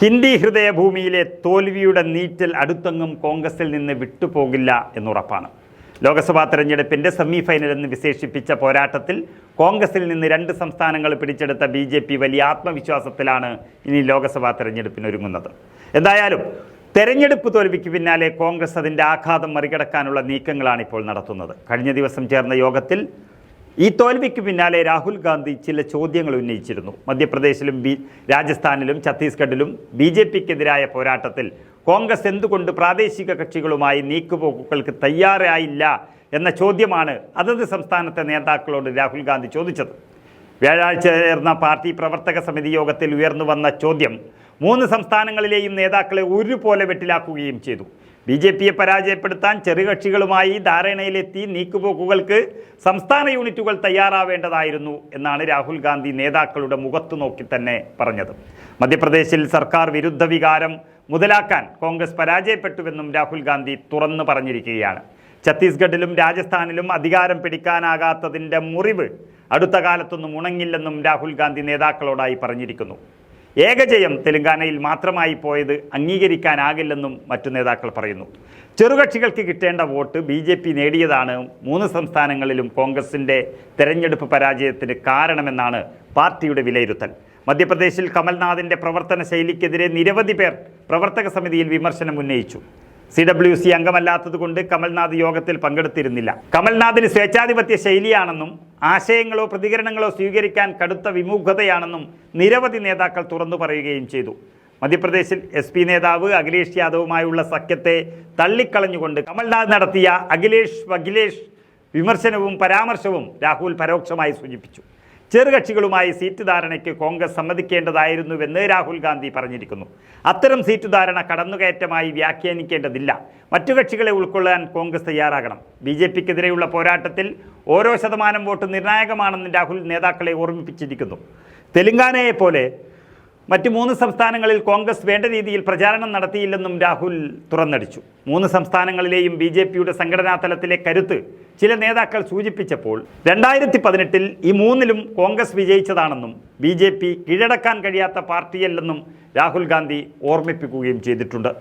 ഹിന്ദി ഹൃദയഭൂമിയിലെ തോൽവിയുടെ നീറ്റൽ അടുത്തെങ്ങും കോൺഗ്രസിൽ നിന്ന് വിട്ടുപോകില്ല എന്നുറപ്പാണ്. ലോക്സഭാ തെരഞ്ഞെടുപ്പിന്റെ സെമി ഫൈനൽ എന്ന് വിശേഷിപ്പിച്ച പോരാട്ടത്തിൽ കോൺഗ്രസിൽ നിന്ന് രണ്ട് സംസ്ഥാനങ്ങൾ പിടിച്ചെടുത്ത ബി ജെ പി വലിയ ആത്മവിശ്വാസത്തിലാണ് ഇനി ലോക്സഭാ തെരഞ്ഞെടുപ്പിനൊരുങ്ങുന്നത് എന്തായാലും തെരഞ്ഞെടുപ്പ് തോൽവിക്ക് പിന്നാലെ കോൺഗ്രസ് അതിന്റെ ആഘാതം മറികടക്കാനുള്ള നീക്കങ്ങളാണ് ഇപ്പോൾ നടത്തുന്നത്. കഴിഞ്ഞ ദിവസം ചേർന്ന യോഗത്തിൽ ഈ തോൽവിക്ക് പിന്നാലെ രാഹുൽ ഗാന്ധി ചില ചോദ്യങ്ങൾ ഉന്നയിച്ചിരുന്നു. മധ്യപ്രദേശിലും ബി രാജസ്ഥാനിലും ഛത്തീസ്ഗഡിലും ബി ജെ പിക്കെതിരായ പോരാട്ടത്തിൽ കോൺഗ്രസ് എന്തുകൊണ്ട് പ്രാദേശിക കക്ഷികളുമായി നീക്കുപോക്കുകൾക്ക് തയ്യാറായില്ല എന്ന ചോദ്യമാണ് അതത് സംസ്ഥാനത്തെ നേതാക്കളോട് രാഹുൽ ഗാന്ധി ചോദിച്ചത്. വ്യാഴാഴ്ച ചേർന്ന പാർട്ടി പ്രവർത്തക സമിതി യോഗത്തിൽ ഉയർന്നു വന്ന ചോദ്യം മൂന്ന് സംസ്ഥാനങ്ങളിലെയും നേതാക്കളെ ഒരുപോലെ വെട്ടിലാക്കുകയും ചെയ്തു. ബി ജെ പിയെ പരാജയപ്പെടുത്താൻ ചെറുകക്ഷികളുമായി ധാരണയിലെത്തി നീക്കുപോക്കുകൾക്ക് സംസ്ഥാന യൂണിറ്റുകൾ തയ്യാറാവേണ്ടതായിരുന്നു എന്നാണ് രാഹുൽ ഗാന്ധി നേതാക്കളുടെ മുഖത്തു നോക്കി തന്നെ പറഞ്ഞത്. മധ്യപ്രദേശിൽ സർക്കാർ വിരുദ്ധ വികാരം മുതലാക്കാൻ കോൺഗ്രസ് പരാജയപ്പെട്ടുവെന്നും രാഹുൽ ഗാന്ധി തുറന്നു പറഞ്ഞിരിക്കുകയാണ്. ഛത്തീസ്ഗഡിലും രാജസ്ഥാനിലും അധികാരം പിടിക്കാനാകാത്തതിന്റെ മുറിവ് അടുത്ത കാലത്തൊന്നും ഉണങ്ങില്ലെന്നും രാഹുൽ ഗാന്ധി നേതാക്കളോടായി പറഞ്ഞിരിക്കുന്നു. ഏകജയം തെലങ്കാനയിൽ മാത്രമായി പോയത് അംഗീകരിക്കാനാകില്ലെന്നും മറ്റു നേതാക്കൾ പറയുന്നു. ചെറുകക്ഷികൾക്ക് കിട്ടേണ്ട വോട്ട് ബി ജെ പി നേടിയതാണ് മൂന്ന് സംസ്ഥാനങ്ങളിലും കോൺഗ്രസിന്റെ തെരഞ്ഞെടുപ്പ് പരാജയത്തിന് കാരണമെന്നാണ് പാർട്ടിയുടെ വിലയിരുത്തൽ. മധ്യപ്രദേശിൽ കമൽനാഥിന്റെ പ്രവർത്തന ശൈലിക്കെതിരെ നിരവധി പേർ പ്രവർത്തക സമിതിയിൽ വിമർശനം ഉന്നയിച്ചു. സി ഡബ്ല്യു സി അംഗമല്ലാത്തതുകൊണ്ട് കമൽനാഥ് യോഗത്തിൽ പങ്കെടുത്തിരുന്നില്ല. കമൽനാഥിന് സ്വേച്ഛാധിപത്യ ശൈലിയാണെന്നും ആശയങ്ങളോ പ്രതികരണങ്ങളോ സ്വീകരിക്കാൻ കടുത്ത വിമുഖതയാണെന്നും നിരവധി നേതാക്കൾ തുറന്നു പറയുകയും ചെയ്തു. മധ്യപ്രദേശിൽ എസ് പി നേതാവ് അഖിലേഷ് യാദവുമായുള്ള സഖ്യത്തെ തള്ളിക്കളഞ്ഞുകൊണ്ട് കമൽനാഥ് നടത്തിയ അഖിലേഷ് വഖിലേഷ് വിമർശനവും പരാമർശവും രാഹുൽ പരോക്ഷമായി സൂചിപ്പിച്ചു. ചെറുകക്ഷികളുമായി സീറ്റ് ധാരണയ്ക്ക് കോൺഗ്രസ് സമ്മതിക്കേണ്ടതായിരുന്നുവെന്ന് രാഹുൽ ഗാന്ധി പറഞ്ഞിരിക്കുന്നു. അത്തരം സീറ്റ് ധാരണ കടന്നുകയറ്റമായി വ്യാഖ്യാനിക്കേണ്ടതില്ല. മറ്റു കക്ഷികളെ ഉൾക്കൊള്ളാൻ കോൺഗ്രസ് തയ്യാറാകണം. ബി ജെ പിക്കെതിരെയുള്ള പോരാട്ടത്തിൽ ഓരോ ശതമാനം വോട്ട് നിർണായകമാണെന്ന് രാഹുൽ നേതാക്കളെ ഓർമ്മിപ്പിച്ചിരിക്കുന്നു. തെലങ്കാനയെ പോലെ മറ്റ് മൂന്ന് സംസ്ഥാനങ്ങളിൽ കോൺഗ്രസ് വേണ്ട രീതിയിൽ പ്രചാരണം നടത്തിയില്ലെന്നും രാഹുൽ തുറന്നടിച്ചു. മൂന്ന് സംസ്ഥാനങ്ങളിലെയും ബി ജെ പിയുടെ സംഘടനാ തലത്തിലെ കരുത്ത് ചില നേതാക്കൾ സൂചിപ്പിച്ചപ്പോൾ രണ്ടായിരത്തി പതിനെട്ടിൽ ഈ മൂന്നിലും കോൺഗ്രസ് വിജയിച്ചതാണെന്നും ബി ജെ പി കീഴടക്കാൻ കഴിയാത്ത പാർട്ടിയല്ലെന്നും രാഹുൽ ഗാന്ധി ഓർമ്മിപ്പിക്കുകയും ചെയ്തിട്ടുണ്ട്.